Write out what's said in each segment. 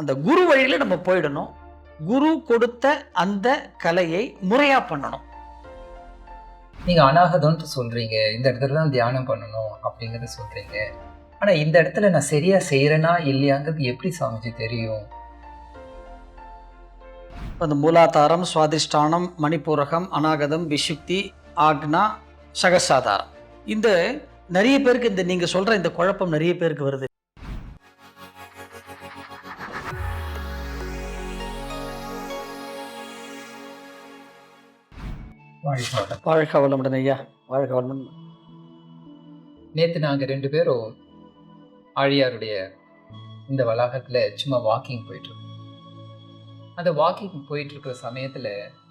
அந்த குரு வழியில நம்ம போயிடணும். குரு கொடுத்த அந்த கலையை முறையா பண்ணணும். நீங்க அனாகதம்னு சொல்றீங்க. இந்த இடத்துல தான் தியானம் பண்ணணும் அப்படிங்கறத சொல்றீங்க. ஆனா இந்த இடத்துல நான் சரியா செய்யறேனா இல்லையாங்கிறது எப்படி சாமிஜி தெரியும்? அந்த மூலாதாரம் சுவாதிஷ்டானம் மணிப்பூரகம் அநாகதம் விஷுக்தி ஆக்னா சகசாதாரம். இந்த நிறைய பேருக்கு இந்த நீங்க சொல்ற இந்த குழப்பம் நிறைய பேருக்கு வருது. வாழ்க வளம். வாழ்க வளமுடன் ஐயா வாழ்க வளமுடன். நேத்து நாங்க ரெண்டு பேரும் ஆழியாருடைய இந்த வளாகத்துல சும்மா வாக்கிங் போயிட்டு இருக்கோம் அந்த வாக்கிங் போயிட்டு இருக்கிற சமயத்துல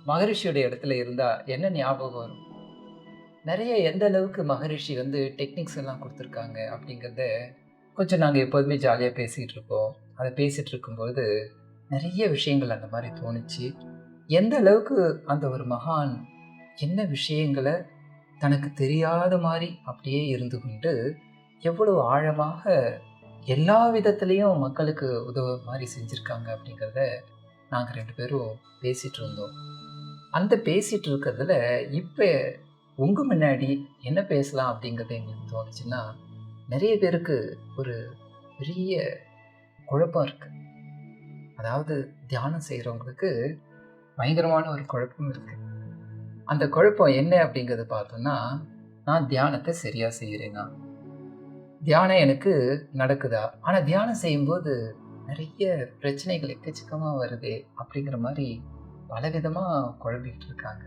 மகரிஷியோட இடத்துல இருந்தா என்ன ஞாபகம் வரும்? நிறைய எந்த அளவுக்கு மகரிஷி வந்து டெக்னிக்ஸ் எல்லாம் கொடுத்துருக்காங்க அப்படிங்கிறத கொஞ்சம் நாங்கள் எப்போதுமே ஜாலியாக பேசிகிட்டு இருப்போம் அதை பேசிகிட்டு இருக்கும்போது நிறைய விஷயங்கள் அந்த மாதிரி தோணுச்சு. எந்த அளவுக்கு அந்த ஒரு மகான் என்ன விஷயங்களை தனக்கு தெரியாத மாதிரி அப்படியே இருந்து கொண்டு எவ்வளவு ஆழமாக எல்லா விதத்துலேயும் மக்களுக்கு உதவ மாதிரி செஞ்சுருக்காங்க அப்படிங்கிறத நாங்கள் ரெண்டு பேரும் பேசிகிட்டு இருந்தோம். அந்த பேசிகிட்டு இருக்கிறதுல இப்போ உங்கள் முன்னாடி என்ன பேசலாம் அப்படிங்கிறது எங்களுக்கு தோணுச்சுன்னா நிறைய பேருக்கு ஒரு பெரிய குழப்பம் இருக்குது அதாவது தியானம் செய்கிறவங்களுக்கு பயங்கரமான ஒரு குழப்பம் இருக்குது அந்த குழப்பம் என்ன அப்படிங்கிறத பார்த்தோம்னா நான் தியானத்தை சரியாக செய்கிறேன்னா தியானம் எனக்கு நடக்குதா? ஆனால் தியானம் செய்யும்போது நிறைய பிரச்சனைகள் எக்கச்சக்கமாக வருது அப்படிங்கிற மாதிரி பலவிதமாக குழம்பிக்கிட்டு இருக்காங்க.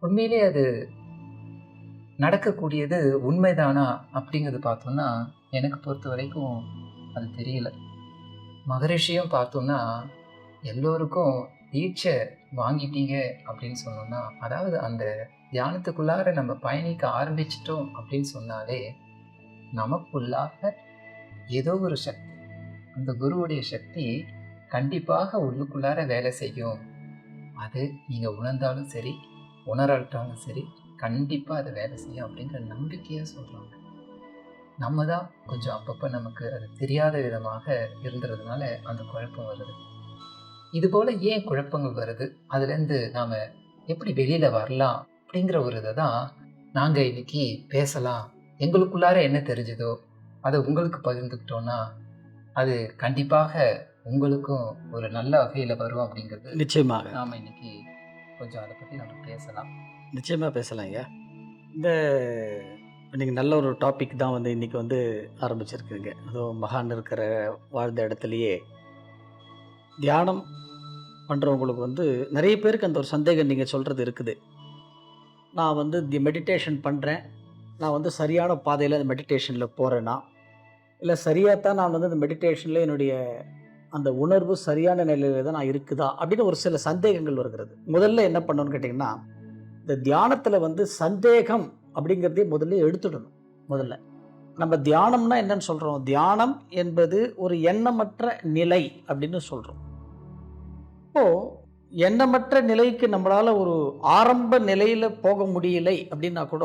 உண்மையிலே அது நடக்கக்கூடியது உண்மைதானா அப்படிங்கிறது பார்த்தோம்னா எனக்கு பொறுத்த வரைக்கும் அது தெரியல. மகரிஷியும் பார்த்தோம்னா எல்லோருக்கும் தீட்சை வாங்கிட்டீங்க அப்படின்னு சொன்னோம்னா அதாவது அந்த தியானத்துக்குள்ளார நம்ம பயணிக்க ஆரம்பிச்சிட்டோம் அப்படின்னு சொன்னாலே நமக்குள்ளாக ஏதோ ஒரு சக்தி அந்த குருவுடைய சக்தி கண்டிப்பாக உள்ளுக்குள்ளார வேலை செய்யும். அது நீங்கள் உணர்ந்தாலும் சரி உணராட்டாலும் சரி கண்டிப்பாக அது வேலை செய்யும் அப்படிங்கிற நம்பிக்கையாக சொல்கிறாங்க நம்ம தான் கொஞ்சம் அப்பப்போ நமக்கு அது தெரியாத விதமாக இருந்துறதுனால அந்த குழப்பம் வருது. இது போல் ஏன் குழப்பங்கள் வருது? அதுலேருந்து நாம் எப்படி வெளியில் வரலாம் அப்படிங்கிற ஒரு இதை தான் நாங்கள் இன்னைக்கு பேசலாம். எங்களுக்குள்ளார என்ன தெரிஞ்சதோ அதை உங்களுக்கு பகிர்ந்துக்கிட்டோன்னா அது கண்டிப்பாக உங்களுக்கும் ஒரு நல்ல வகையில் வரும் அப்படிங்கிறது நிச்சயமாக. நாம் இன்னைக்கு கொஞ்சம் அதை பற்றி நம்ம பேசலாம். நிச்சயமாக பேசலாம் ஐயா. இந்த நீங்கள் நல்ல ஒரு டாபிக் தான் வந்து இன்றைக்கி வந்து ஆரம்பிச்சிருக்குங்க அதுவும் மகான் இருக்கிற வாழ்ந்த இடத்துலையே தியானம் பண்ணுறவங்களுக்கு வந்து நிறைய பேருக்கு அந்த ஒரு சந்தேகம் நீங்கள் சொல்கிறது இருக்குது. நான் வந்து தி மெடிடேஷன் பண்ணுறேன் நான் வந்து சரியான பாதையில் அந்த மெடிடேஷனில் போகிறேன்னா இல்லை சரியாக தான் நான் வந்து அந்த மெடிடேஷனில் என்னுடைய அந்த உணர்வு சரியான நிலையில் தான் நான் இருக்குதா? அப்படின்னு ஒரு சில சந்தேகங்கள் வருகிறது. முதல்ல என்ன பண்ணணும்னு கேட்டிங்கன்னா இந்த தியானத்தில் வந்து சந்தேகம் அப்படிங்கிறதே முதல்ல எடுத்துடணும். முதல்ல. நம்ம தியானம்னா என்னன்னு சொல்கிறோம் தியானம் என்பது ஒரு எண்ணமற்ற நிலை அப்படின்னு சொல்கிறோம் இப்போது எண்ணமற்ற நிலைக்கு நம்மளால் ஒரு ஆரம்ப நிலையில் போக முடியலை அப்படின்னா கூட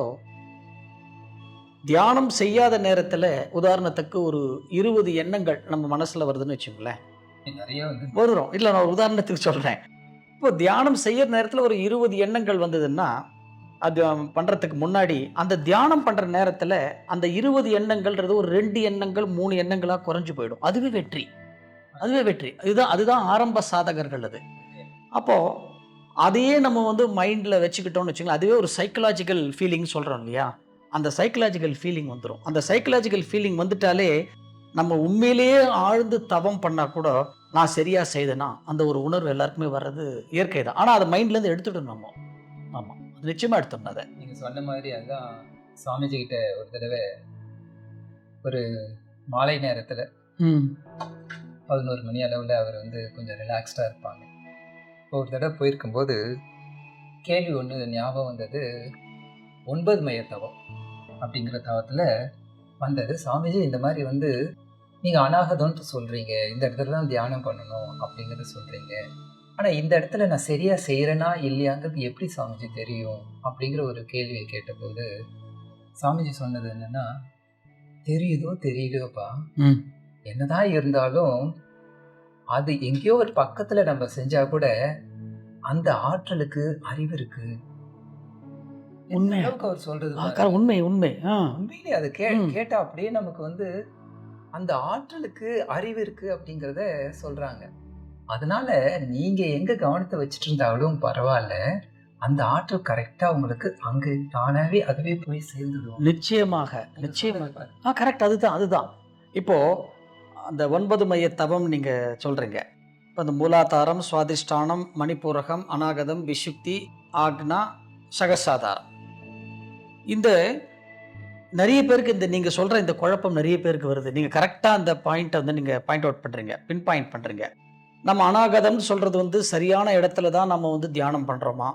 தியானம் செய்யாத நேரத்தில் உதாரணத்துக்கு ஒரு இருபது எண்ணங்கள் நம்ம மனசில் வருதுன்னு வச்சுங்களேன். நிறைய வருகிறோம் இல்லை நான் ஒரு உதாரணத்துக்கு சொல்கிறேன் இப்போ தியானம் செய்யற நேரத்தில் ஒரு இருபது எண்ணங்கள் வந்ததுன்னா அது பண்ணுறதுக்கு முன்னாடி அந்த தியானம் பண்ணுற நேரத்தில் அந்த இருபது எண்ணங்கள்ன்றது ஒரு ரெண்டு எண்ணங்கள் மூணு எண்ணங்களாக குறைஞ்சு போயிடும். அதுவே வெற்றி. அதுவே வெற்றி. இதுதான் அதுதான் ஆரம்ப சாதகர்கள் அது. அப்போது அதையே நம்ம வந்து மைண்டில் வச்சுக்கிட்டோம்னு வச்சுங்களேன் அதுவே ஒரு சைக்கலாஜிக்கல் ஃபீலிங் சொல்கிறோம் இல்லையா? அந்த சைக்கலாஜிக்கல் ஃபீலிங் வந்துடும் அந்த சைக்கலாஜிக்கல் ஃபீலிங் வந்துட்டாலே நம்ம உண்மையிலேயே ஆழ்ந்து தவம் பண்ணால் கூட நான் சரியாக செய்தேனா? அந்த ஒரு உணர்வு எல்லாருக்குமே வர்றது இயற்கை தான். ஆனால் அதை மைண்ட்லேருந்து எடுத்துடணும் நம்ம. ஆமாம் அது நிச்சயமாக எடுத்துடணும் அதை. நீங்கள் சொன்ன மாதிரி அதுதான் சுவாமிஜி கிட்ட ஒரு தடவை ஒரு மாலை நேரத்தில் பதினோரு மணி அளவில் அவர் வந்து கொஞ்சம் ரிலாக்ஸ்டாக இருப்பாங்க. இப்போ ஒரு தடவை போயிருக்கும்போது கேள்வி ஒன்று ஞாபகம் வந்தது ஒன்பது மைய தவம் அப்படிங்கிற தவத்தில் வந்தது சாமிஜி இந்த மாதிரி வந்து நீங்கள் அனாகதம்னு சொல்கிறீங்க இந்த இடத்துல தான் தியானம் பண்ணணும் அப்படிங்கிறத சொல்கிறீங்க ஆனால் இந்த இடத்துல நான் சரியாக செய்கிறேனா இல்லையாங்கிறது எப்படி சாமிஜி தெரியும்? அப்படிங்கிற ஒரு கேள்வியை கேட்டபோது சாமிஜி சொன்னது என்னென்னா தெரியுதோ தெரியலையோப்பா. என்னதான் இருந்தாலும் அது எங்கேயோ ஒரு பக்கத்துல நம்ம செஞ்சா கூட அந்த ஆற்றலுக்கு அறிவு இருக்கு. உண்மை. அவர் சொல்றது உண்மை உண்மை. உண்மையிலே அது கே. கேட்டா அப்படியே நமக்கு வந்து அந்த ஆற்றலுக்கு அறிவு இருக்கு அப்படிங்கிறத சொல்றாங்க. அதனால நீங்க எங்க கவனத்தை வச்சுட்டு இருந்தாலும் பரவாயில்ல அந்த ஆற்றல் கரெக்டா உங்களுக்கு அங்க தானாவே அதுவே போய் சேர்ந்துடும். நிச்சயமாக நிச்சயமாக. கரெக்ட் அதுதான் அதுதான். இப்போ அந்த ஒன்பது மைய தவம் நீங்கள் சொல்கிறீங்க இப்போ அந்த மூலாதாரம் சுவாதிஷ்டானம் மணிப்பூரகம் அநாகதம் விசுக்தி ஆக்னா சகசாதாரம். இந்த நிறைய பேருக்கு இந்த நீங்கள் சொல்கிற இந்த குழப்பம் நிறைய பேருக்கு வருது. நீங்கள் கரெக்டாக அந்த பாயிண்ட்டை வந்து நீங்கள் பாயிண்ட் அவுட் பண்ணுறீங்க பின் பாயிண்ட் பண்ணுறீங்க நம்ம அநாகதம்னு சொல்கிறது வந்து சரியான இடத்துல தான் நம்ம வந்து தியானம் பண்ணுறோமா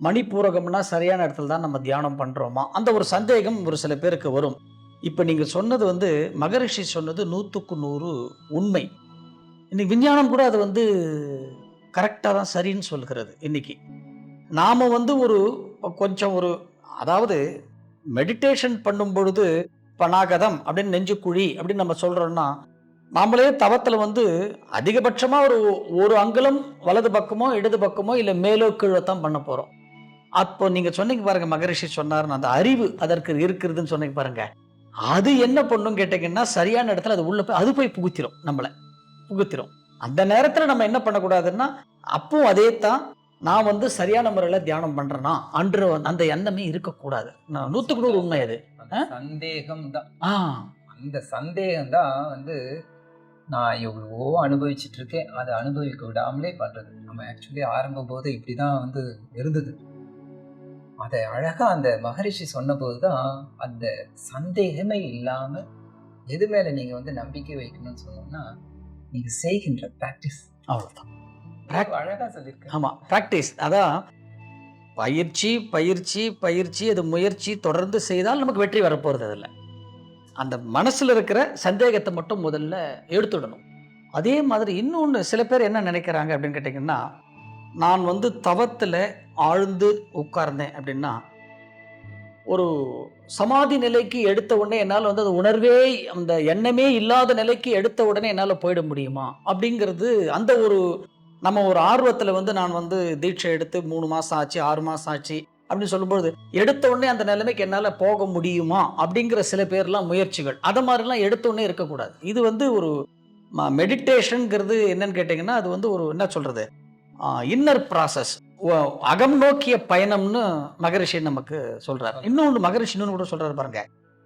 மணிப்பூரகம்னா சரியான இடத்துல தான் நம்ம தியானம் பண்ணுறோமா அந்த ஒரு சந்தேகம் ஒரு சில பேருக்கு வரும். இப்போ நீங்கள் சொன்னது வந்து மகரிஷி சொன்னது நூற்றுக்கு நூறு உண்மை. இன்னைக்கு விஞ்ஞானம் கூட அது வந்து கரெக்டாக தான் சரின்னு சொல்கிறது இன்னைக்கு. நாம் வந்து ஒரு கொஞ்சம் ஒரு அதாவது மெடிடேஷன் பண்ணும் பொழுது பனாகதம் அப்படின்னு நெஞ்சுக்குழி அப்படின்னு நம்ம சொல்கிறோம்னா நாமளே தவத்தில் வந்து அதிகபட்சமாக ஒரு ஒரு அங்குலம் வலது பக்கமோ இடது பக்கமோ இல்லை மேலோ கீழோ தான் பண்ண போகிறோம் அப்போ நீங்கள் சொன்னீங்க பாருங்கள் மகரிஷி சொன்னார் அந்த அறிவு அதற்கு இருக்கிறதுன்னு சொன்னீங்க பாருங்கள் அது என்ன பண்ணும் கேட்டீங்கன்னா சரியான இடத்துல அது உள்ள போய் அது போய் புகுத்திரும் நம்மளை. புகுத்திரும். அந்த நேரத்தில் நம்ம என்ன பண்ணக்கூடாதுன்னா அப்போ அதே தான் நான் வந்து சரியான முறையில் தியானம் பண்றேனா அன்று அந்த எண்ணமே இருக்கக்கூடாது. நான் நூற்றுக்கு நூறு உண்மை அது. சந்தேகம் தான் ஆ. அந்த சந்தேகம் தான் வந்து நான் எவ்வளவோ அனுபவிச்சுட்டு இருக்கேன். அதை அனுபவிக்க விடாமலே பண்றது. நம்ம ஆக்சுவலி ஆரம்பம் போது இப்படிதான் வந்து இருந்தது. அதை அழகா அந்த மகரிஷி சொன்னபோது தான் அந்த சந்தேகமே இல்லாம எது மேல நீங்க வந்து நம்பிக்கை வைக்கணும்னு சொன்னோம்னா நீங்க செய்கின்ற பிராக்டிஸ் அவ்வளோதான் அழகா சொல்லியிருக்கேன் ஆமாம் ப்ராக்டிஸ் அதான் பயிற்சி பயிற்சி பயிற்சி அது முயற்சி தொடர்ந்து செய்தால் நமக்கு வெற்றி வரப்போகிறது அதில். அந்த மனசில் இருக்கிற சந்தேகத்தை மட்டும் முதல்ல எடுத்துடணும். அதே மாதிரி இன்னொன்று சில பேர் என்ன நினைக்கிறாங்க அப்படின்னு கேட்டிங்கன்னா நான் வந்து தவத்தில் ஆழ்ந்து உட்கார்ந்தேன் அப்படின்னா ஒரு சமாதி நிலைக்கு எடுத்த உடனே என்னால் வந்து அது உணர்வே அந்த எண்ணமே இல்லாத நிலைக்கு எடுத்த உடனே என்னால் போயிட முடியுமா? அப்படிங்கிறது அந்த ஒரு நம்ம ஒரு ஆர்வத்தில் வந்து நான் வந்து தீட்சை எடுத்து மூணு மாதம் ஆச்சு ஆறு மாதம் ஆச்சு அப்படின்னு சொல்லும்பொழுது எடுத்த உடனே அந்த நிலைமைக்கு என்னால் போக முடியுமா? அப்படிங்கிற சில பேர்லாம் முயற்சிகள். அதை மாதிரிலாம் எடுத்த உடனே இருக்கக்கூடாது. இது வந்து ஒரு மெடிடேஷனுங்கிறது என்னன்னு கேட்டிங்கன்னா அது வந்து ஒரு என்ன சொல்கிறது இன்னர் ப்ராசஸ் அகம் நோக்கிய பயணம்னு மகரிஷி நமக்கு சொல்றார். இன்னொன்று மகரிஷி இன்னொன்று கூட சொல்றாரு பாருங்க.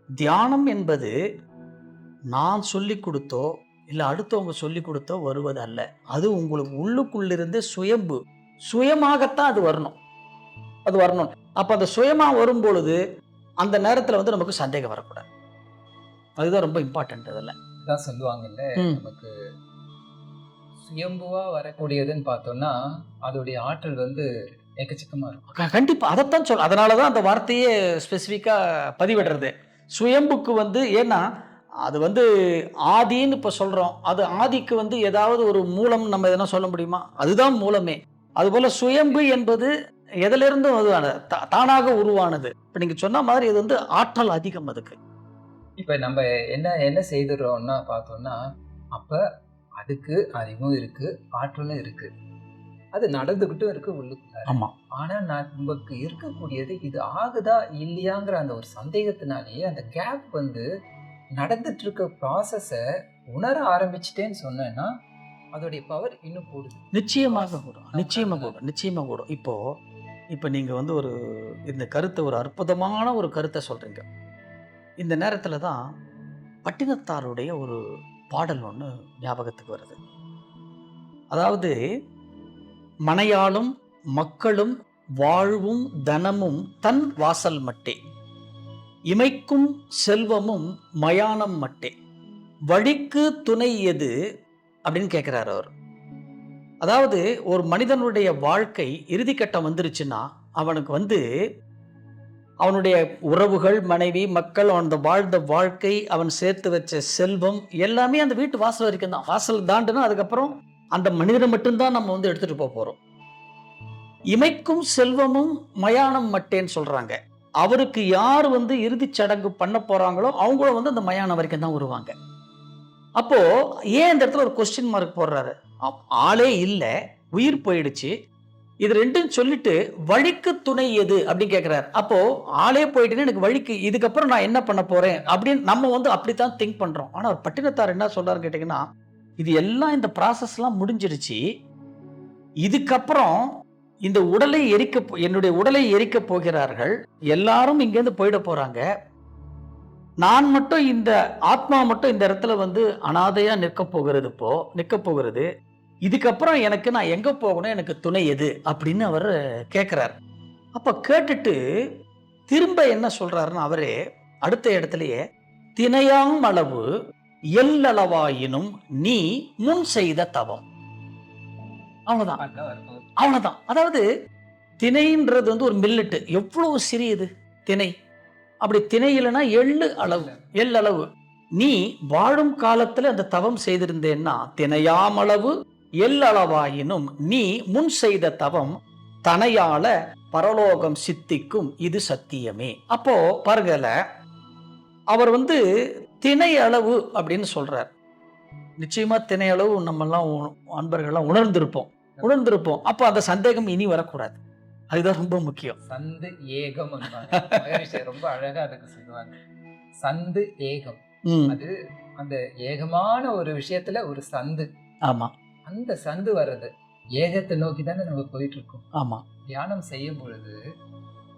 தியானம் என்பது நான் சொல்லி கொடுத்தோ இல்லை அடுத்தவங்க சொல்லி கொடுத்தோ வருவது அல்ல. அது உங்களுக்கு உள்ளுக்குள்ளிருந்து சுயம்பு. சுயமாகத்தான் அது வரணும். அது வரணும். அப்போ அந்த சுயமாக வரும் பொழுது அந்த நேரத்தில் வந்து நமக்கு சந்தேகம் வரக்கூடாது. அதுதான் ரொம்ப இம்பார்ட்டன்ட் அதில் சொல்லுவாங்கல்ல. நமக்கு சுயம்புவா வரக்கூடியதுன்னு பார்த்தோம்னா அதோடைய ஆற்றல் வந்து எக்கச்சக்கமா இருக்கும். க- கண்டிப்பா அதைத்தான் சொல் அதனால தான் அந்த வார்த்தையே ஸ்பெசிஃபிக்காக பதிவிடுறது. சுயம்புக்கு வந்து ஏன்னா அது வந்து ஆதின்னு இப்போ சொல்கிறோம் அது ஆதிக்கு வந்து ஏதாவது ஒரு மூலம் நம்ம எதனா சொல்ல முடியுமா? அதுதான் மூலமே. அதுபோல் சுயம்பு என்பது எதிலிருந்தும் அது தா- தானாக உருவானது. இப்போ நீங்கள் சொன்ன மாதிரி இது வந்து ஆற்றல் அதிகம் அதுக்கு. இப்ப நம்ம என்ன என்ன செய்துடுறோம்னா பார்த்தோம்னா அப்ப அதுக்கு அறிவும் இருக்கு ஆற்றலும் இருக்கு. அது நடந்துகிட்டும் இருக்கு உள்ளுக்குள்ள ஆமாம் ஆனா நான் நமக்கு இருக்கக்கூடியது இது ஆகுதா இல்லையாங்கிற அந்த ஒரு சந்தேகத்தினாலேயே அந்த கேப் வந்து நடந்துட்டு இருக்க ப்ராசஸ உணர ஆரம்பிச்சிட்டேன்னு சொன்னேன்னா அதோடைய பவர் இன்னும் கூடுது. நிச்சயமாக கூடும். நிச்சயமாக கூடும். நிச்சயமாக கூடும். இப்போ இப்போ நீங்கள் வந்து ஒரு இந்த கருத்தை ஒரு அற்புதமான ஒரு கருத்தை சொல்கிறீங்க இந்த நேரத்தில் தான் பட்டினத்தாருடைய ஒரு பாடல் ஒன்று ஞாபகத்துக்கு வருது. அதாவது மனையாளும் மக்களும் வாழ்வும் தனமும் தன் வாசல் மட்டே. இமைக்கும் செல்வமும் மயானம் மட்டே. வழிக்கு துணை எது? அப்படின்னு கேட்குறாரு அவர். அதாவது ஒரு மனிதனுடைய வாழ்க்கை இறுதிக்கட்டம் வந்துருச்சுன்னா அவனுக்கு வந்து அவனுடைய உறவுகள் மனைவி மக்கள் அவன் வாழ்ந்த வாழ்க்கை அவன் சேர்த்து வச்ச செல்வம் எல்லாமே அந்த வீட்டு வாசல் வரைக்கும் தான். வாசல் தாண்டுனா அதுக்கப்புறம் அந்த மனிதனை மட்டும்தான் நம்ம வந்து எடுத்துட்டு போக போறோம். இமைக்கும் செல்வமும் மயானம் மட்டேன்னு சொல்றாங்க. அவருக்கு யார் வந்து இறுதிச் சடங்கு பண்ண போறாங்களோ அவங்களும் வந்து அந்த மயானம் வரைக்கும் தான் வருவாங்க. அப்போ ஏன் இந்த இடத்துல ஒரு கொஸ்டின் மார்க் போடுறாரு? அப்- ஆளே இல்லை. உயிர் போயிடுச்சு. இது ரெண்டும் சொல்லிட்டு வழிக்கு துணை எது? அப்படின்னு கேட்குறாரு அப்போ ஆளே போயிட்டுன்னு எனக்கு வழிக்கு இதுக்கப்புறம் நான் என்ன பண்ண போறேன்? அப்படின்னு நம்ம வந்து அப்படித்தான் திங்க் பண்றோம். ஆனா ஒரு பட்டினத்தார் என்ன சொல்றாரு கேட்டீங்கன்னா இது எல்லாம் இந்த ப்ராசஸ்லாம் முடிஞ்சிருச்சு இதுக்கப்புறம் இந்த உடலை எரிக்க போ- என்னுடைய உடலை எரிக்க போகிறார்கள். எல்லாரும் இங்கேருந்து போயிட போறாங்க. நான் மட்டும் இந்த ஆத்மா மட்டும் இந்த இடத்துல வந்து அனாதையா நிற்க போகிறது இப்போ நிற்க போகிறது. இதுக்கப்புறம் எனக்கு நான் எங்கே போகணும் எனக்கு துணை எது அப்படின்னு அவர் கேட்குறாரு அப்போ கேட்டுட்டு திரும்ப என்ன சொல்கிறாருன்னு அவரே அடுத்த இடத்துலையே தினையாம் அளவு எல்லளவாயினும் நீ முன் செய்த தவம். அவ்வளோதான் அவ்வளோதான் அதாவது திணைன்றது வந்து ஒரு மில்லட்டு. எவ்வளவு சிறியது திணை. அப்படி திணை இல்லைன்னா எள்ளு அளவு எள்ளளவு. நீ வாழும் காலத்தில் அந்த தவம் செய்திருந்தேன்னா தினையாமளவு எல்லளவாயினும் நீ முன் செய்த தவம் தனையால பரலோகம் சித்திக்கும் இது சத்தியமே. அப்போ பாருங்கல அவர் வந்து திணை அளவு அப்படின்னு சொல்றார். நிச்சயமா திணை அளவு நம்மெல்லாம் அன்பர்கள்லாம் உணர்ந்திருப்போம். உணர்ந்திருப்போம். அப்போ அந்த சந்தேகம் இனி வரக்கூடாது. அதுதான் ரொம்ப முக்கியம். சந்து ஏகம் ரொம்ப அழகா அதுக்கு சொல்லுவாங்க. சந்து ஏகம். அது அந்த ஏகமான ஒரு விஷயத்துல ஒரு சந்து. ஆமா. அந்த சந்து வர்றது ஏகத்தை நோக்கி தானே நம்ம போயிட்டு இருக்கோம் ஆமா. தியானம் செய்யும் பொழுது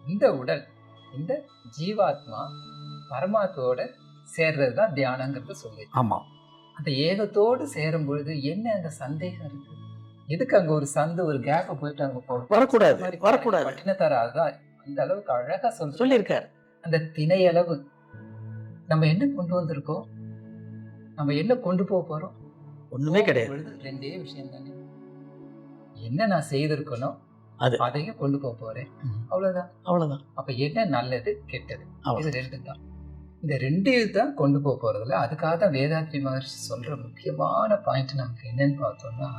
இந்த உடல் இந்த ஜீவாத்மா பரமாத்மாவோட சேர்றது தான் தியானங்கிறது சொல்லி ஆமா. அந்த ஏகத்தோடு சேரும் பொழுது என்ன அங்க சந்தேகம் இருக்கு? எதுக்கு அங்க ஒரு சந்து ஒரு கேப் போயிட்டு அங்க போகும் வரக்கூடாது வரக்கூடாது. பட்டினத்தார அதுதான் அந்த அளவுக்கு அழகா சொல்ற சொல்லியிருக்கார். அந்த திணை அளவு நம்ம என்ன கொண்டு வந்திருக்கோம்? நம்ம என்ன கொண்டு போக போறோம்? ஒண்ணுமே கிடையாது. ரெண்டே விஷயம் தானே. என்ன நான் செய்திருக்கணும் அது. அதையும் கொண்டு போக போறேன். அவ்வளவுதான். அவ்வளவுதான். அப்ப என்ன நல்லது கெட்டது. இது ரெண்டு தான் இந்த ரெண்டையும் தான் கொண்டு போக போறதுல அதுக்காக தான் வேதாத்ரி மகர்ஷி சொல்ற முக்கியமான பாயிண்ட் நமக்கு என்னன்னு பார்த்தோம்னா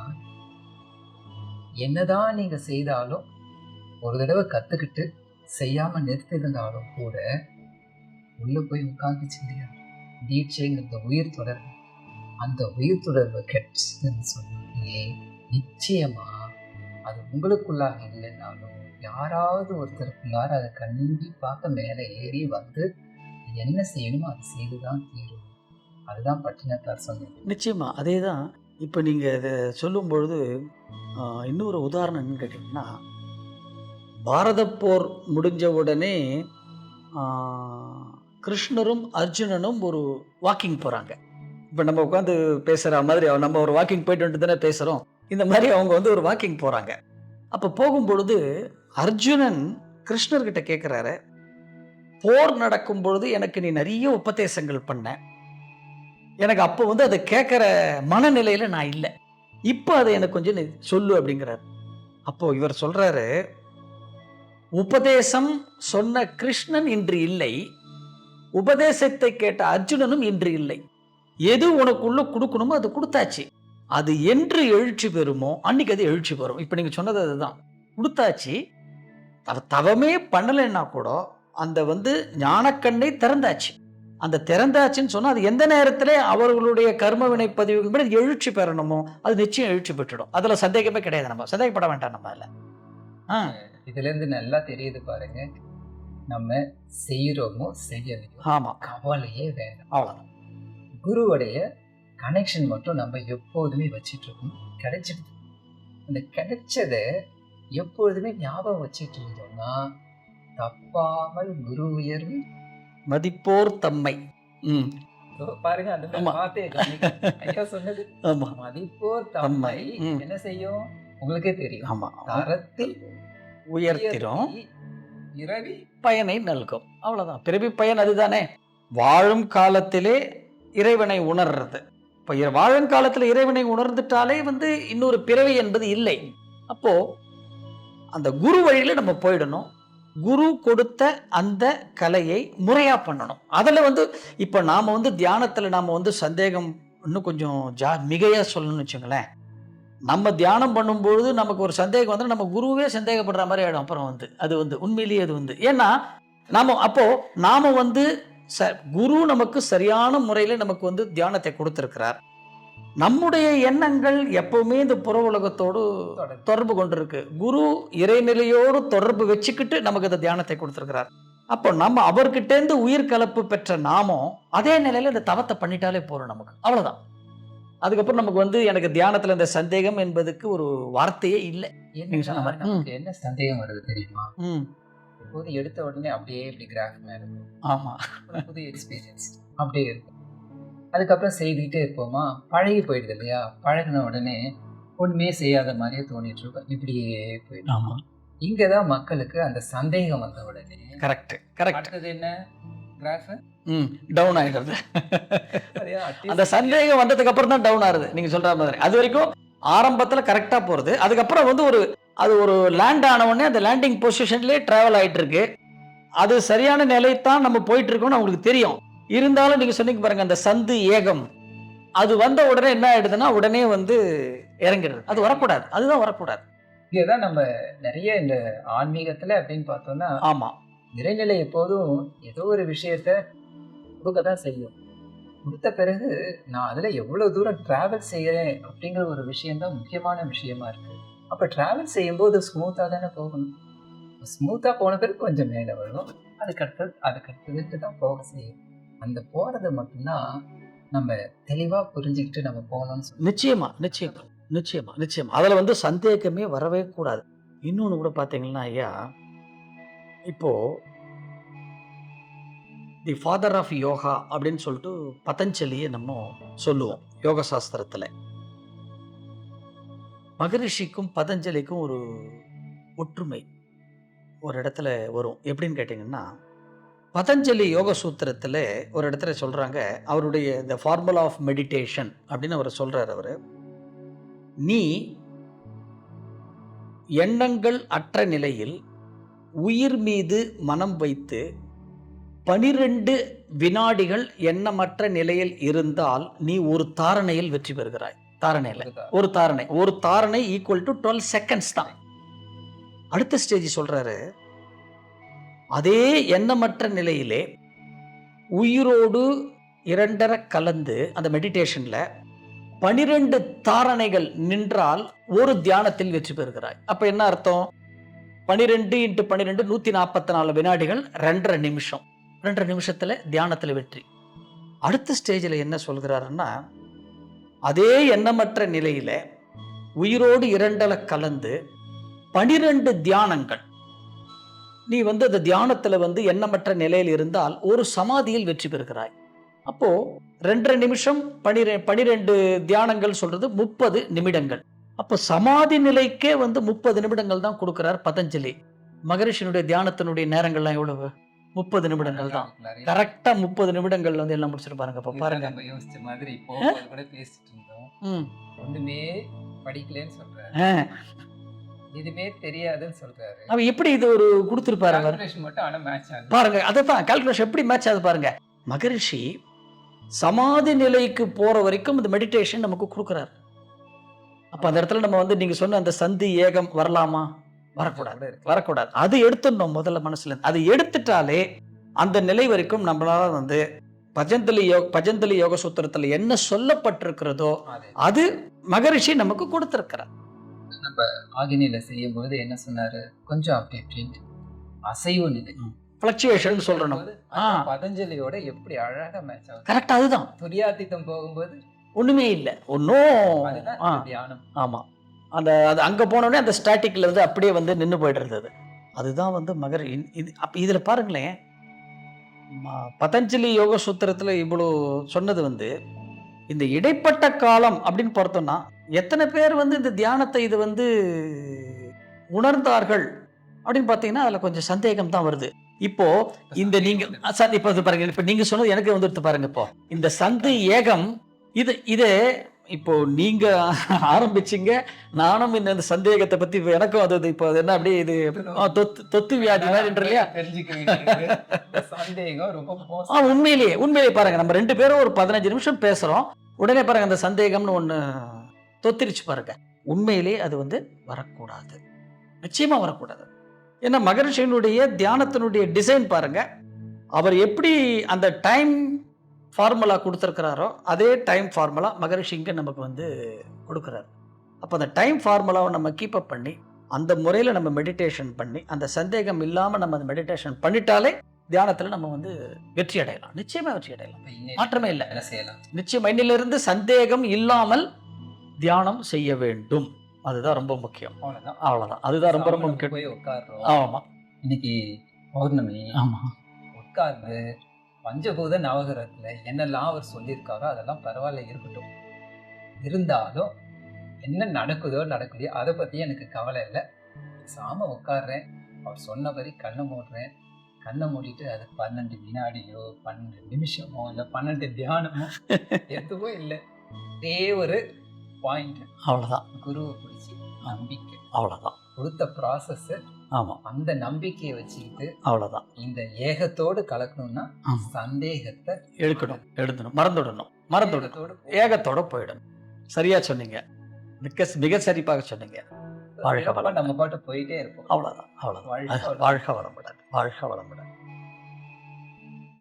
என்னதான் நீங்க செய்தாலும் ஒரு தடவை கத்துக்கிட்டு செய்யாம நிறுத்திருந்தாலும் கூட உள்ள போய் உட்கார்ந்துச்சு இல்லையா தீட்சைங்கிற உயிர் தொடர்பு. அந்த உயிர் தொடர்பு கெட்டுன்னு சொன்னாலே நிச்சயமா அது உங்களுக்குள்ளாக இல்லைன்னாலும் யாராவது ஒருத்தருக்குள்ளார அதை கண்டிப்பாக மேலே ஏறி வந்து என்ன செய்யணுமோ அதை செய்துதான் தீரும். அதுதான் பட்டினத்தார் சொன்னது. நிச்சயமா அதே தான் இப்போ நீங்கள் இதை சொல்லும் பொழுது இன்னொரு உதாரணம் என்னன்னு கேட்டிங்கன்னா பாரத போர் முடிஞ்ச உடனே கிருஷ்ணரும் அர்ஜுனனும் ஒரு வாக்கிங் போகிறாங்க இப்போ நம்ம உட்காந்து பேசுகிற மாதிரி நம்ம ஒரு வாக்கிங் போயிட்டு வந்துட்டு தானே பேசுகிறோம் இந்த மாதிரி அவங்க வந்து ஒரு வாக்கிங் போகிறாங்க அப்போ போகும்பொழுது அர்ஜுனன் கிருஷ்ணர்கிட்ட கேட்குறாரு போர் நடக்கும் பொழுது எனக்கு நீ நிறைய உபதேசங்கள் பண்ண. எனக்கு அப்போ வந்து அதை கேட்குற மனநிலையில் நான் இல்லை. இப்போ அதை எனக்கு கொஞ்சம் சொல்லு அப்படிங்கிறார். அப்போ இவர் சொல்றாரு உபதேசம் சொன்ன கிருஷ்ணன் இன்று இல்லை. உபதேசத்தை கேட்ட அர்ஜுனனும் இன்று இல்லை. எது உனக்குள்ள கொடுக்கணுமோ அது கொடுத்தாச்சு. அது என்று எழுச்சி பெறுமோ அன்னைக்கு அது எழுச்சி பெறும். இப்போ நீங்கள் சொன்னது அதுதான். கொடுத்தாச்சு. அவ தவமே பண்ணலைன்னா கூட அந்த வந்து ஞானக்கண்ணை திறந்தாச்சு. அந்த திறந்தாச்சுன்னு சொன்னா அது எந்த நேரத்துல அவர்களுடைய கர்ம வினை பதிவுகள் எழுச்சி பெறணுமோ அது நிச்சயம் எழுச்சி பெற்றுடும். அதுல சந்தேகமே கிடையாது நம்ம. சந்தேகப்பட வேண்டாம் நம்ம அதுல. ஆ, இதுல இருந்து நல்லா தெரியுது பாருங்க. நம்ம செய்யறோமோ செய்யலையோ ஆமா. கவலையே வேண்டாம். அவ்வளவுதான். குருவுடைய கனெக்ஷன் மட்டும் நம்ம எப்போதுமே வச்சிட்டு இருக்கோம் கிடைச்சிடுது. அந்த கிடைச்சத எப்பொழுதுமே ஞாபகம் வச்சிட்டு இருந்தோம்னா தப்பாமல் குரு உயர்வு மதிப்போர் தம்மை. ம். பாருங்க அந்த. வார்த்தையை சொன்னது. ஆமா. மதிப்போர் தம்மை. என்ன செய்யும்? உங்களுக்கே தெரியும். ஆமா. தரத்தில் உயர்த்திரும். உயர்த்தி இரவி பயனை நல்கும். அவ்வளவுதான். பிறவி பயன் அதுதானே. வாழும் காலத்திலே இறைவனை உணர்றது. இப்போ இ- வாழும் காலத்தில் இறைவனை உணர்ந்துட்டாலே வந்து இன்னொரு பிறவி என்பது இல்லை. அப்போ அந்த குரு வழியில் நம்ம போயிடணும். குரு கொடுத்த அந்த கலையை முறையாக பண்ணணும். அதில் வந்து இப்போ நாம் வந்து தியானத்தில் நாம் வந்து சந்தேகம் இன்னும் கொஞ்சம் ஜா மிகையாக சொல்லணும்னு வச்சுங்களேன் நம்ம தியானம் பண்ணும்பொழுது நமக்கு ஒரு சந்தேகம் வந்து நம்ம குருவே சந்தேகப்படுற மாதிரி ஆகிடும் அப்புறம் வந்து அது வந்து உண்மையிலேயே அது வந்து. ஏன்னா நாம் அப்போது நாம் வந்து ச குரு நமக்கு சரியான முறையில் நமக்கு வந்து தியானத்தை கொடுத்துருக்கிறார். நம்முடைய எண்ணங்கள் எப்பவுமே இந்த புற உலகத்தோடு. தொடர்பு. கொண்டிருக்கு. குரு இறைநிலையோடு தொடர்பு வச்சுக்கிட்டு நமக்கு இந்த தியானத்தை கொடுத்துருக்கிறார். அப்போ நம்ம அவர்கிட்டேருந்து உயிர் கலப்பு பெற்ற நாமும் அதே நிலையில இந்த தவத்தை பண்ணிட்டாலே போறோம் நமக்கு. அவ்வளவுதான். அதுக்கப்புறம் நமக்கு வந்து எனக்கு தியானத்துல இந்த சந்தேகம் என்பதுக்கு ஒரு வார்த்தையே இல்லை. சொன்ன மாதிரி. நமக்கு என்ன சந்தேகம் வருது தெரியுமா? இப்போது எடுத்த உடனே அப்படியே இப்படி கிராஃப் மேல இருக்கும். ஆமா. ஒரு புது எக்ஸ்பீரியன்ஸ் அப்படியே இருக்கும். அதுக்கப்புறம் செய்துக்கிட்டே இருப்போமா? பழகி போயிடுது இல்லையா? பழகின உடனே ஒண்ணுமே செய்யாத மாதிரியே தோணிட்டு இருக்கும். இப்படியே போயிடும் ஆமா. இங்கதான் மக்களுக்கு அந்த சந்தேகம் வந்த உடனே கரெக்ட் கரெக்ட் அடுத்தது என்ன? கிராஃப் ம் டவுன் ஆயிடுறது அந்த சந்தேகம் வந்ததுக்கு அப்புறம் தான் டவுன் ஆகுது. நீங்க சொல்ற மாதிரி. அது வரைக்கும் ஆரம்பத்துல கரெக்டா போறது. அதுக்கப்புறம் வந்து ஒரு அது ஒரு லேண்ட் ஆன உடனே அந்த லேண்டிங் பொசிஷன்லயே டிராவல் ஆயிட்டு இருக்கு அது சரியான நிலைத்தான் நம்ம போயிட்டு இருக்கோம்னு அவங்களுக்கு தெரியும். இருந்தாலும் நீங்க சொன்னீங்க பாருங்க அந்த சந்து ஏகம் அது வந்த உடனே என்ன ஆயிடுதுன்னா உடனே வந்து இறங்கிடுது. அது வரக்கூடாது. அதுதான் வரக்கூடாது. இங்கதான் நம்ம நிறைய இந்த ஆன்மீகத்துல அப்படின்னு பார்த்தோம்னா ஆமா. இறைநிலை எப்போதும் ஏதோ ஒரு விஷயத்த கொடுக்க தான் செய்யும். கொடுத்த பிறகு நான் அதுல எவ்வளவு தூரம் டிராவல் செய்யறேன் அப்படிங்கிற ஒரு விஷயம் தான் முக்கியமான விஷயமா இருக்கு. அப்போ ட்ராவல் செய்யும்போது ஸ்மூத்தாக தானே போகணும். ஸ்மூத்தாக போன பிறகு கொஞ்சம் மேலே வரும். அதுக்கடுத்தது அதுக்கடுத்ததுக்கு தான் போக செய்யும். அந்த போகிறது மட்டும்தான் நம்ம தெளிவாக புரிஞ்சுக்கிட்டு நம்ம போகணும்னு சொல்லி நிச்சயமா நிச்சயமா நிச்சயமா நிச்சயமா. அதில் வந்து சந்தேகமே வரவே கூடாது. இன்னொன்று கூட பார்த்தீங்கன்னா ஐயா இப்போ தி ஃபாதர் ஆஃப் யோகா அப்படின்னு சொல்லிட்டு பதஞ்சலியை நம்ம சொல்லுவோம் யோக சாஸ்திரத்தில் மகரிஷிக்கும் பதஞ்சலிக்கும் ஒரு ஒற்றுமை ஒரு இடத்துல வரும். எப்படின்னு கேட்டிங்கன்னா பதஞ்சலி யோக சூத்திரத்தில் ஒரு இடத்துல சொல்கிறாங்க அவருடைய இந்த ஃபார்முலா ஆஃப் மெடிடேஷன் அப்படின்னு அவர் சொல்கிறார் அவர். நீ எண்ணங்கள் அற்ற நிலையில் உயிர் மீது மனம் வைத்து பனிரெண்டு வினாடிகள் எண்ணமற்ற நிலையில் இருந்தால் நீ ஒரு தாரணையில் வெற்றி பெறுகிறாய். தாரணையில். ஒரு தாரணை. ஒரு தாரணை ஈக்குவல் டு டுவெல் செகண்ட்ஸ் தான். அடுத்த ஸ்டேஜ் சொல்றாரு அதே எண்ணமற்ற நிலையிலே உயிரோடு இரண்டரை கலந்து அந்த மெடிடேஷன்ல பனிரெண்டு தாரணைகள் நின்றால் ஒரு தியானத்தில் வெற்றி பெறுகிறாய். அப்ப என்ன அர்த்தம்? பனிரெண்டு இன்ட்டு பனிரெண்டு நூத்தி நாற்பத்தி நாலு வினாடிகள் ரெண்டரை நிமிஷம். ரெண்டரை நிமிஷத்துல தியானத்துல வெற்றி. அடுத்த ஸ்டேஜில் என்ன சொல்கிறாருன்னா அதே எண்ணமற்ற நிலையில உயிரோடு இரண்டல கலந்து பனிரெண்டு தியானங்கள். நீ வந்து அந்த தியானத்துல வந்து எண்ணமற்ற நிலையில் இருந்தால் ஒரு சமாதியில் வெற்றி பெறுகிறாய். அப்போ ரெண்டரை நிமிஷம் பனிரெ பனிரெண்டு தியானங்கள் சொல்றது முப்பது நிமிடங்கள். அப்போ சமாதி நிலைக்கே வந்து முப்பது நிமிடங்கள் தான் கொடுக்கிறார் பதஞ்சலி. மகரிஷினுடைய தியானத்தினுடைய நேரங்கள்லாம் எவ்வளவு? முப்பது நிமிடங்கள் தான். கரெக்டா முப்பது நிமிடங்கள் வந்து எல்லாம் முடிச்சிட்டு பாருங்க. இப்ப பாருங்க. யோசிச்ச மாதிரி போகும்போது கூட பேசிட்டு இருந்தோம். ஒண்ணுமே படிக்கலன்னு சொல்றாரு. ஆ, எதுவுமே தெரியாதுன்னு சொல்றாரு. அவ எப்படி இது ஒரு கொடுத்துருப்பாரு மட்டும் ஆனா மேட்ச் ஆகுது. பாருங்க அதைத்தான் கால்குலேஷன் எப்படி மேட்ச் ஆகுது பாருங்க. மகரிஷி சமாதி நிலைக்கு போற வரைக்கும் இந்த மெடிடேஷன் நமக்கு கொடுக்குறாரு. அப்ப அந்த இடத்துல நம்ம வந்து நீங்க சொன்ன அந்த சந்தி ஏகம் வரலாமா? வரக்கூடாது. வரக்கூடாது. அது எடுத்துடணும் முதல்ல மனசுல. அது எடுத்துட்டாலே அந்த நிலை வரைக்கும் நம்மளால வந்து பஜந்தலி யோக பஜந்தலி யோக சூத்திரத்துல என்ன சொல்லப்பட்டிருக்கிறதோ அது. மகரிஷி நமக்கு கொடுத்திருக்கிறார். ஆகினில செய்யும் போது என்ன சொன்னாரு? கொஞ்சம் அப்படி இப்படின்ட்டு அசைவு நிலை. பிளக்சுவேஷன் சொல்றோம் நம்ம. பதஞ்சலியோட எப்படி அழகா மேட்ச் ஆகுது? கரெக்டா அதுதான். துரியாதீதம் போகும்போது ஒண்ணுமே இல்லை. தியானம். ஆமா. அந்த அது அங்கே போனோடனே அந்த ஸ்டாட்டிக்கில் வந்து அப்படியே வந்து நின்று போயிடுறது அதுதான் வந்து மகர் இன்- இது அப்போ இதில் பாருங்களேன். பதஞ்சலி யோக சூத்திரத்தில் இவ்வளோ சொன்னது வந்து இந்த இடைப்பட்ட காலம் அப்படின்னு பார்த்தோம்னா எத்தனை பேர் வந்து இந்த தியானத்தை இது வந்து உணர்ந்தார்கள் அப்படின்னு பார்த்தீங்கன்னா அதில் கொஞ்சம் சந்தேகம் தான் வருது. இப்போ இந்த நீங்க சார் இப்போ பாருங்க இப்போ நீங்க சொன்னது எனக்கு வந்துடுத்து பாருங்க இப்போ. இந்த சந்து ஏகம் இது இது இப்போ நீங்க ஆரம்பிச்சீங்க நானும் இந்த சந்தேகத்தை பத்தி எனக்கும் அது இப்போ என்ன அப்படியே இது தொத்து தொத்து வியாதி இல்லையா தெரிஞ்சுக்க உண்மையிலேயே உண்மையிலேயே பாருங்க நம்ம ரெண்டு பேரும் ஒரு பதினஞ்சு நிமிஷம் பேசுறோம். உடனே பாருங்க அந்த சந்தேகம்னு ஒண்ணு தொத்திருச்சு பாருங்க. உண்மையிலேயே அது வந்து வரக்கூடாது. நிச்சயமா வரக்கூடாது. ஏன்னா மகரிஷியினுடைய தியானத்தினுடைய டிசைன் பாருங்க அவர் எப்படி அந்த டைம் ஃபார்முலா கொடுத்துருக்கிறாரோ அதே டைம் ஃபார்முலா மகரிஷி இங்கே நமக்கு வந்து கொடுக்குறாரு. அப்போ அந்த டைம் ஃபார்முலாவை நம்ம கீப் அப் பண்ணி அந்த முறையில் நம்ம மெடிடேஷன் பண்ணி அந்த சந்தேகம் இல்லாமல் நம்ம அந்த மெடிடேஷன் பண்ணிட்டாலே தியானத்தில் நம்ம வந்து வெற்றி அடையலாம். நிச்சயமாக வெற்றி அடையலாம். மாற்றமே இல்லை. செய்யலாம். நிச்சயம் மைண்டிலிருந்து சந்தேகம் இல்லாமல் தியானம் செய்ய வேண்டும். அதுதான் ரொம்ப முக்கியம். அவ்வளோதான் அதுதான் ரொம்ப ரொம்ப முக்கியம். போய் ஆமாம் இன்னைக்கு பௌர்ணமி. ஆமாம் உட்கார்ந்து பஞ்சபூத நவகிரகத்துல என்னெல்லாம் அவர் சொல்லியிருக்காரோ அதெல்லாம் பரவாயில்ல இருக்கட்டும். இருந்தாலும் என்ன நடக்குதோ நடக்குதோ அதை பத்தி எனக்கு கவலை இல்லை. சாம உட்கார்றேன். அவர் சொன்னபடி கண்ணை மூடுறேன். கண்ணை மூடிட்டு அது பன்னெண்டு வினாடியோ பன்னெண்டு நிமிஷமோ இல்லை பன்னெண்டு தியானமோ எதுவும் இல்லை. ஒரே ஒரு பாயிண்ட் அவ்வளோதான் குருவை பிடிச்சி நம்பிக்கை. அவ்வளோதான் கொடுத்த ப்ராசஸ் ஆமாம் அந்த நம்பிக்கையை வச்சுக்கிட்டு அவ்வளோதான் இந்த ஏகத்தோடு கலக்கணும்னா. சந்தேகத்தை எடுக்கணும் எழுதணும் மறந்துடணும் மறந்துடணும். ஏகத்தோடு போயிடணும். சரியா சொன்னீங்க. மிக மிக சரிப்பாக சொன்னீங்க. வாழ்க வளமுடன். நம்ம பாட்டு போயிட்டே இருப்போம். அவ்வளோதான் அவ்வளோதான். வாழ்க வளமுடன் வாழ்க வளமுடன்.